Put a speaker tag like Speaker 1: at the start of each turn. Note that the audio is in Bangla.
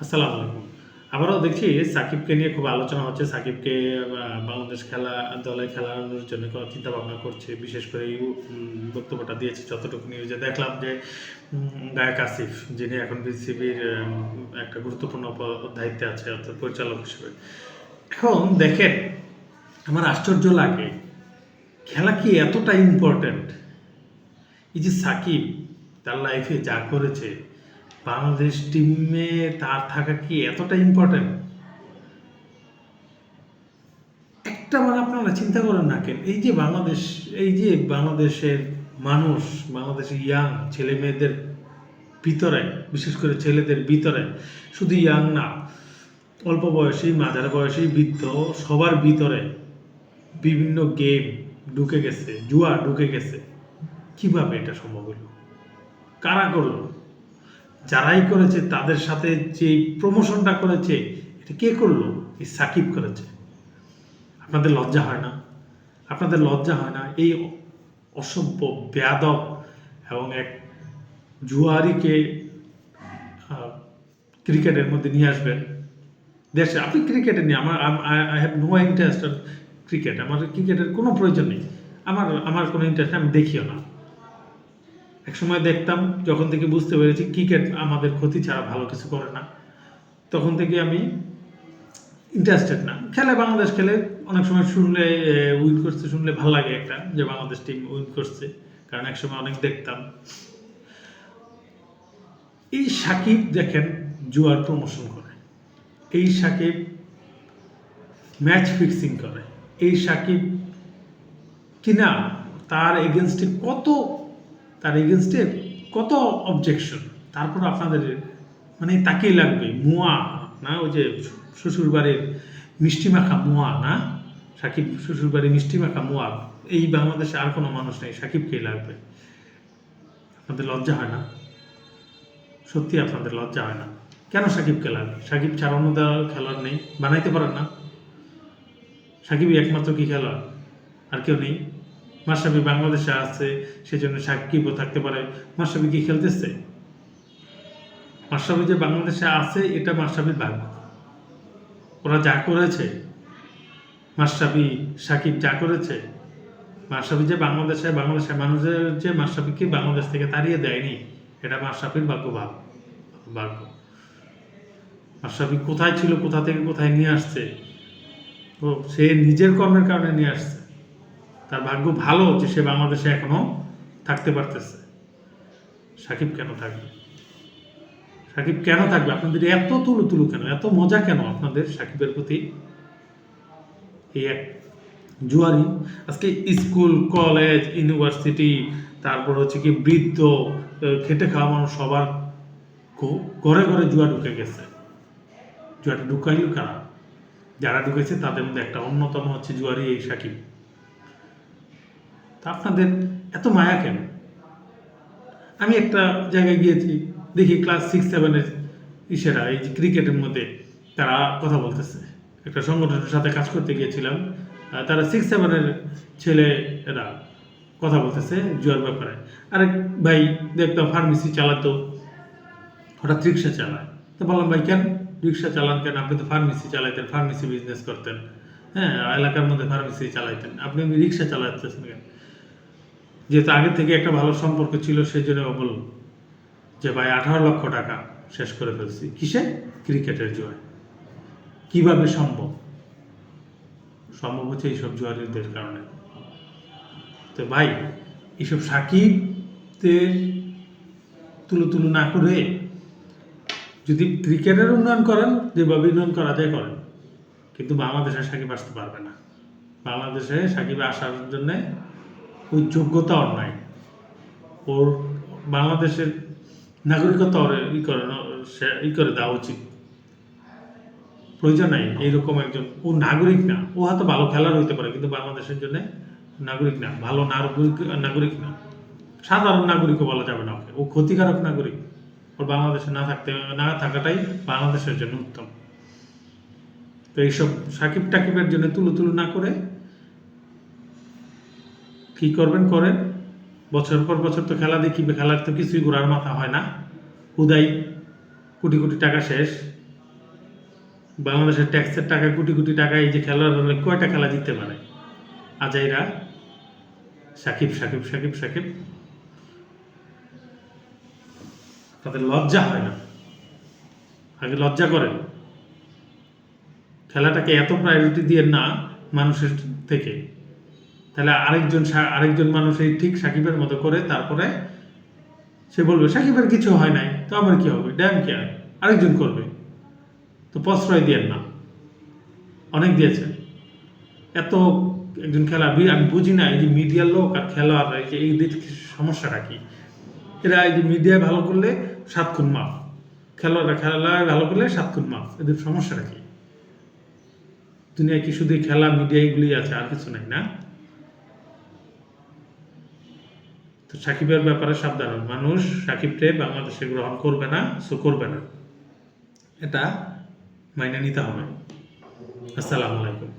Speaker 1: আসসালামু আলাইকুম। আবারও দেখছি সাকিবকে নিয়ে খুব আলোচনা হচ্ছে। সাকিবকে বাংলাদেশ খেলা, দলে খেলানোর জন্য চিন্তা ভাবনা করছে। বিশেষ করে এই বক্তব্যটা দিয়েছে যতটুকু নিউজে দেখলাম যে গায়ক আসিফ, যিনি এখন বিসিবির একটা গুরুত্বপূর্ণ দায়িত্বে আছে, অর্থাৎ পরিচালক হিসেবে। এখন দেখেন, আমার আশ্চর্য লাগে, খেলা কি এতটা ইম্পর্ট্যান্ট এই যে সাকিব, তার লাইফে যা করেছে বাংলাদেশ টিমে তার থাকা কি এতটা ইম্পর্টেন্ট একটা বার আপনারা চিন্তা করেন না কেন? এই যে বাংলাদেশ, এই যে বাংলাদেশের মানুষ, বাংলাদেশের ইয়াং ছেলে মেয়েদের ভিতরে, বিশেষ করে ছেলেদের ভিতরে, শুধু ইয়াং না, অল্প বয়সী, মাঝারি বয়সী, বৃদ্ধ, সবার ভিতরে বিভিন্ন গেম ঢুকে গেছে, জুয়া ঢুকে গেছে। কীভাবে এটা সম্ভব হলো? কারা করল? যারাই করেছে, তাদের সাথে যে প্রমোশনটা করেছে, এটা কে করল? এই সাকিব করেছে। আপনাদের লজ্জা হয় না? আপনাদের লজ্জা হয় না? এই অসভ্য, বেয়াদব এবং এক জুয়ারিকে ক্রিকেটের মধ্যে নিয়ে আসবেন। দেশে, আপনি ক্রিকেটে নিয়ে আমার I have no interest cricket আমার ক্রিকেটের কোনো প্রয়োজন নেই। আমার আমার কোনো ইন্টারেস্ট আমি দেখিও না। এক সময় দেখতাম, যখন থেকে বুঝতে পেরেছি ক্রিকেট আমাদের ক্ষতি ছাড়া ভালো কিছু করে না, তখন থেকে আমি ইন্টারেস্টেড না। খেলে বাংলাদেশ খেলে অনেক সময় শুনলে উইন করছে, শুনলে ভালো লাগে একটা যে বাংলাদেশ টিম উইন করছে, কারণ এক সময় অনেক দেখতাম। এই সাকিব দেখেন জুয়ার প্রমোশন করে, এই সাকিব ম্যাচ ফিক্সিং করে, এই সাকিব কিনা তার এগেনস্টে কত তার এগেনস্টে কত অবজেকশন তারপর আপনাদের মানে তাকেই লাগবে, মোয়া, না ওই যে শ্বশুর বাড়ির মিষ্টি মাখা মোয়া, না? সাকিব শ্বশুর বাড়ির মিষ্টি মাখা মোয়া, এই বাংলাদেশে আর কোনো মানুষ নেই, সাকিবকেই লাগবে। আপনাদের লজ্জা হয় না? সত্যি আপনাদের লজ্জা হয় না? কেন সাকিবকে লাগবে? সাকিব ছাড়া অন্য দল খেলার নেই, বানাইতে পারেন না? সাকিবই একমাত্র কি খেলোয়াড়? আর কেউ নেই? মাসাবি বাংলাদেশে আছে, সেজন্য সাকিবও থাকতে পারে। মাসাবি কি খেলতেছে? মাসাবি যে বাংলাদেশে আছে, এটা মাসাবির ভাগ্য। ওরা যা করেছে মাসাবি সাকিব যা করেছে মাসাবি যে বাংলাদেশে, বাংলাদেশের মানুষের যে মাসাবিকে বাংলাদেশ থেকে তাড়িয়ে দেয়নি, এটা মাসাবির ভাগ্য ভাব, ভাগ্য। মাসাবি কোথায় ছিল, কোথা থেকে কোথায় নিয়ে আসছে, ও সে নিজের কর্মের কারণে নিয়ে আসছে। তার ভাগ্য ভালো যে সে বাংলাদেশে এখনও থাকতে পারতেছে। সাকিব কেন থাকবে? সাকিব কেন থাকবে? আপনাদের এত তুলু তুলু কেন? এত মজা কেন আপনাদের সাকিবের প্রতি? এই এক জুয়ারি। আজকে স্কুল, কলেজ, ইউনিভার্সিটি, তারপর হচ্ছে কি বৃদ্ধ খেটে খাওয়া মানুষ সবার ঘরে ঘরে জুয়া ঢুকে গেছে। জুয়াটা ঢুকাইল কারা? যারা ঢুকেছে তাদের মধ্যে একটা অন্যতম হচ্ছে জুয়ারি এই সাকিব। তা আপনাদের এত মায়া কেন? আমি একটা জায়গায় গিয়েছি, দেখি ক্লাস সিক্স সেভেনের ইসেরা, এই যে ক্রিকেটের মধ্যে তারা কথা বলতেছে। একটা সংগঠনের সাথে কাজ করতে গিয়েছিলাম তারা সিক্স সেভেনের ছেলে এরা কথা বলতেছে জুয়ার ব্যাপারে। আরেক ভাই দেখতাম ফার্মেসি চালাতো, হঠাৎ রিক্সা চালায়। তো বললাম, ভাই, কেন রিক্সা চালান কেন? আপনি তো ফার্মেসি চালাইতেন ফার্মেসি বিজনেস করতেন। হ্যাঁ এলাকার মধ্যে ফার্মেসি চালাইতেন। আপনি রিক্সা চালাতেছেন কেন? যেহেতু আগে থেকে একটা ভালো সম্পর্ক ছিল সেই জন্য বলল যে, ভাই, আঠারো লক্ষ টাকা শেষ করে ফেলছি। কিসে? ক্রিকেটের জয় কীভাবে সম্ভব? সম্ভব হচ্ছে এইসব জুয়ারিদের কারণে। তো, ভাই, এইসব সাকিবদের তুলো তুলো না করে যদি ক্রিকেটের উন্নয়ন করেন, যেভাবে উন্নয়ন করা যায় করেন। কিন্তু বাংলাদেশে সাকিব আসতে পারবে না। বাংলাদেশে সাকিব আসার জন্য ওই যোগ্যতা ওর নাই। ওর বাংলাদেশের নাগরিকতা ওর ই করে সে ই করে দেওয়া উচিত। প্রয়োজন নাই, এইরকম একজন। ও নাগরিক না, ও হয়তো ভালো খেলার হইতে পারে, কিন্তু বাংলাদেশের জন্য নাগরিক না, ভালো নাগরিক নাগরিক না। সাধারণ নাগরিকও বলা যাবে না ওকে, ও ক্ষতিকারক নাগরিক। ওর বাংলাদেশে না থাকতে, না থাকাটাই বাংলাদেশের জন্য উত্তম। তো এইসব সাকিব টাকিবের জন্য তুলো তুলো না করে কি করবেন করেন? বছর পর বছর তো খেলা দেখিবে খেলার তো কিছুই ঘোরার মাথা হয় না। হুদাই, কোটি কোটি টাকা শেষ। বাংলাদেশের ট্যাক্সের টাকা, কোটি কোটি টাকা, এই যে খেলোয়াড়রা কয়টা খেলা জিততে পারে? আজাইরা, সাকিব সাকিব সাকিব সাকিব। তাদের লজ্জা হয় না। আগে লজ্জা করেন। খেলাটাকে এত প্রায়োরিটি দিয়ে না মানুষের থেকে। তাহলে আরেকজন আরেকজন মানুষ এই ঠিক সাকিবের মতো করে তারপরে সে বলবে, সাকিবের কিছু হয় নাই, তো আমার কি হবে? ড্যাম কি আর? আরেকজন করবে। তো প্রশ্রয় দিয়েন না। অনেক দিয়েছেন। এত একজন খেলা আমি বুঝি না, এই যে মিডিয়ার লোক আর খেলোয়াড়, এই যে এই দিক সমস্যাটা কি? এরা এই যে মিডিয়ায় ভালো করলে সাত খুন মাপ খেলোয়াড়রা খেলায় ভালো করলে সাত খুন মাপ এদের সমস্যাটা কি? দুনিয়ায় কি শুধু খেলা, মিডিয়া এগুলি আছে, আর কিছু নাই না? সাকিবের ব্যাপারে সাবধান। মানুষ সাকিবকে বাংলাদেশে গ্রহণ করবে না, সো করবে না। এটা মাইনে নিতে হবে। আসসালামু আলাইকুম।